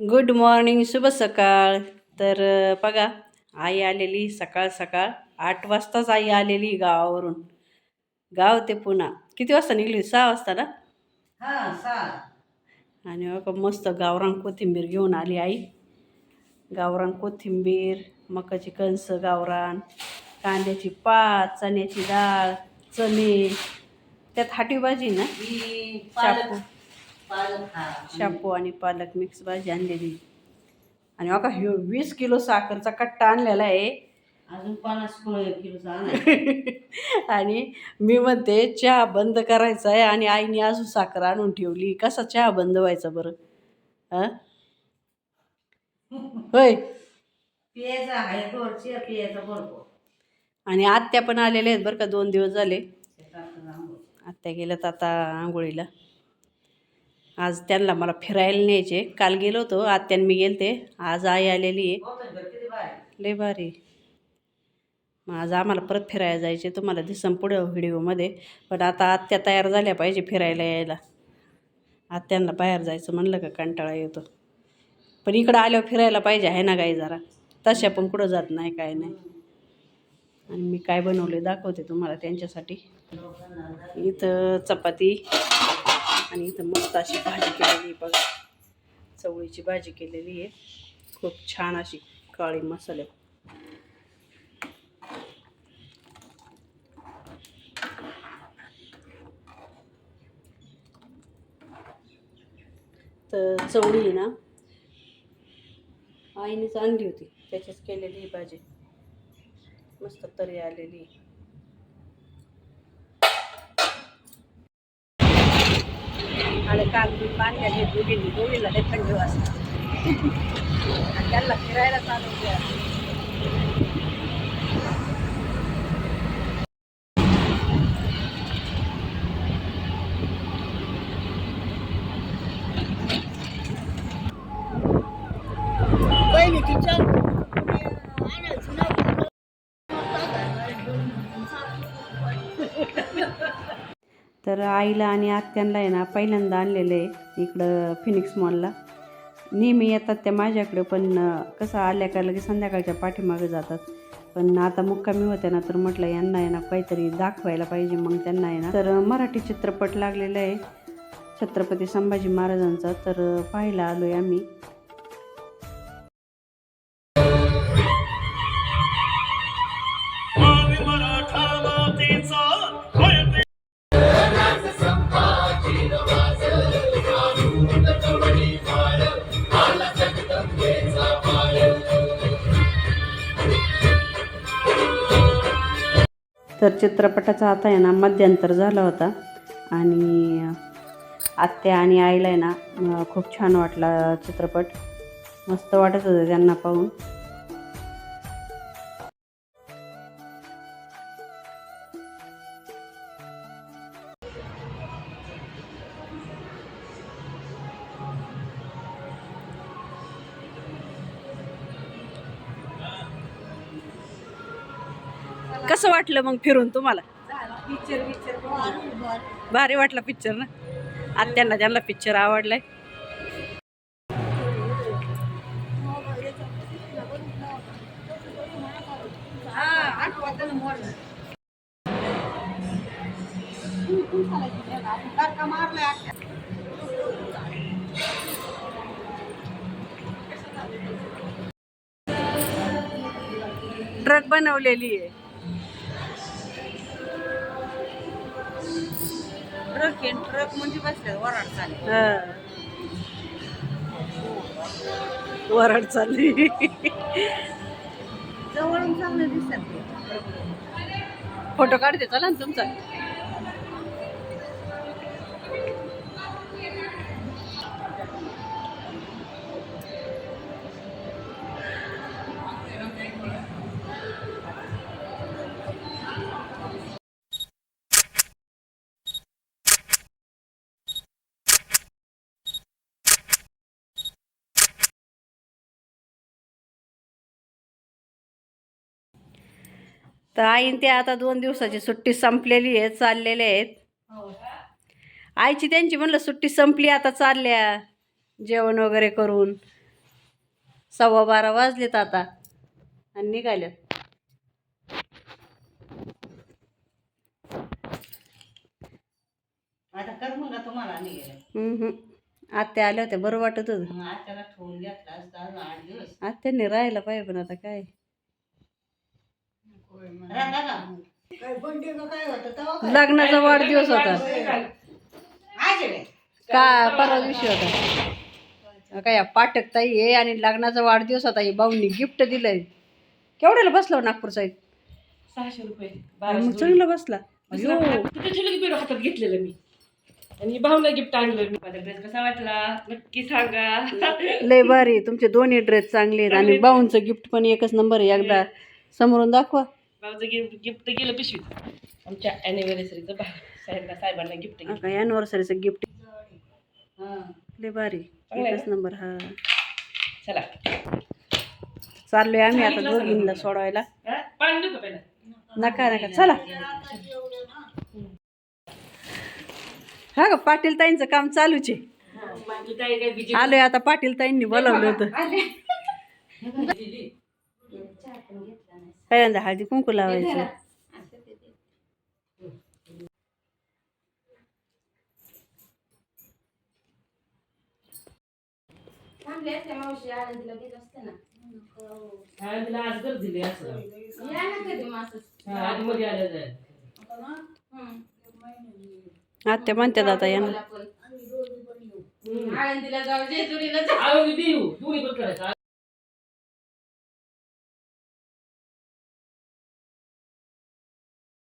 Good morning शुभ सकाळ. तर बघा आई आलेली सकाळ सकाळ. आठ वाजताच आई आलेली गावावरून. गाव ते पुन्हा किती वाजता निघली? सहा वाजता ना? हा आणि बघा मस्त गावरान कोथिंबीर घेऊन आली आई. गावरान कोथिंबीर मकाची कणस गावरान कांद्याची पात चण्याची डाळ चणे. त्यात हाटी भाजी ना? शापू शापू आणि पालक मिक्स भाजी आणलेली. आणि बघा ह्यो वीस किलो साखरचा कट्टा आणलेला आहे. अजून पन्नास किलो एक किलोचा आणायचा आणि. मी म्हणते चहा बंद करायचा आहे आणि आईने अजून साखर आणून ठेवली. कसा चहा बंद व्हायचा बरं? हं? होय. आणि आत्या पण आलेल्या आहेत बरं का दोन दिवस झाले. आत्या गेल्यात आता आंघोळीला. आज त्यांना मला फिरायला न्यायचे. काल गेलो होतो आत्यान मी गेलते. आज आई आलेली आहे. भारी. लय भारी. मग आज आम्हाला परत फिरायला जायचे तुम्हाला दिसन पुढे व्हिडिओमध्ये. पण आता आत्या तयार झाल्या पाहिजे फिरायला यायला. आत्यांना बाहेर जायचं म्हणलं का कंटाळा येतो. पण इकडं आल्यावर फिरायला पाहिजे आहे ना काही जरा. तशा पण कुठं जात नाही काय नाही. आणि मी काय बनवले दाखवते तुम्हाला त्यांच्यासाठी. इथं चपाती. आणि इथं मस्त अशी भाजी केलेली आहे बघा. चवळीची भाजी केलेली आहे. खूप छान अशी काळी मसाले. तर चवळी आहे ना आईनेच आणली होती. त्याचीच केलेली ही भाजी. मस्त तरी आलेली आहे. आणि काल मी पाण्यात हे दोघींनी दोघीला लय थंडी वाजता आणि त्यांना फिरायला चालू तर आईला आणि आत्यांना आहे ना पहिल्यांदा आणलेलं आहे इकडं फिनिक्स मॉलला नेहमी येतात त्या माझ्याकडे पण कसं आल्या का लगेच संध्याकाळच्या पाठीमागे जातात. पण आता मुक्कामी होत्या ना तर म्हटलं यांना आहे ना काहीतरी दाखवायला पाहिजे मग त्यांना आहे ना. तर मराठी चित्रपट लागलेला आहे. छत्रपती संभाजी महाराजांचा. तर पाहायला आलो आहे आम्ही. तर चित्रपटाचा आता आहे ना मध्यंतर झाला होता. आणि आत्या आणि आईला आहे ना खूप छान वाटला चित्रपट. मस्त वाटत होतं त्यांना पाहून. कसं वाटलं मग फिरून तुम्हाला? भारी वाटला पिक्चर ना? आत्यांना त्यांना पिक्चर आवडलाय. ट्रक बनवलेली आहे. ट्रक आहे ट्रक म्हणजे बसले वराड चालेल हा. वरड चालली जवळून चांगलं दिसत. फोटो काढते चला ना तुमचा तर आईन ते आता दोन दिवसाची सुट्टी संपलेली आहे चाललेले आहेत. आईची त्यांची म्हणलं सुट्टी संपली आता चालल्या जेवण वगैरे करून. सव्वा बारा वाजलेत आता आणि निघाल्यात. आता कर मग तुम्हाला निघेल हम्म, हम्म. आत्या आल्या होत्या बरं वाटत होतं मग आत्याला ठेवून घेतला असता अजून आठ दिवस. आत्याने राहायला पाहिजे पण आता काय राहता का काय बंडे का काय होतं तेव्हा काय? लग्नाचा वाढदिवस होता. का परवा दिवशी होता. काय पाठक ताई आहे आणि लग्नाचा वाढदिवस होता ही भाऊनी गिफ्ट दिलंय. केवढ्याला बसला हो नागपूर साईड? सहाशे रुपये मग चांगला बसला. हातात घेतलेलं मी. आणि भाऊला गिफ्ट आणलं मी. माझा ड्रेस कसा वाटला? नक्की सांगा. लय भारी. तुमचे दोन्ही ड्रेस चांगले आहेत आणि भाऊंचं गिफ्ट पण एकच नंबर आहे. एकदा समोरून दाखवा. गिफ्ट गिफ्ट गेलं पिशवीत. आमच्या अॅनिव्हर्सरीचं साहेबांना साहेबांना गिफ्ट अॅनिव्हर्सरीचं गिफ्ट हा. लय भारी. चांगलं आहे एकच नंबर हा. चला. चाललोय आम्ही आता दोघींना सोडवायला. हा? पाणी देऊ का पहिला नका नका. चला. हा का पाटील ताईंचं काम चालूच आहे. माझी ताई काय बिजी आलोय आता पाटील ताईंनी बोलावलं होतं. पहिल्यांदा हळदी कुंकू लावायचं. हा, तिला आज गरज दिली असं. हा, आधी मध्ये आलं जाईल आत्या म्हणतात आता यांना. आळंदी देऊ. दोन्ही पण करायचं.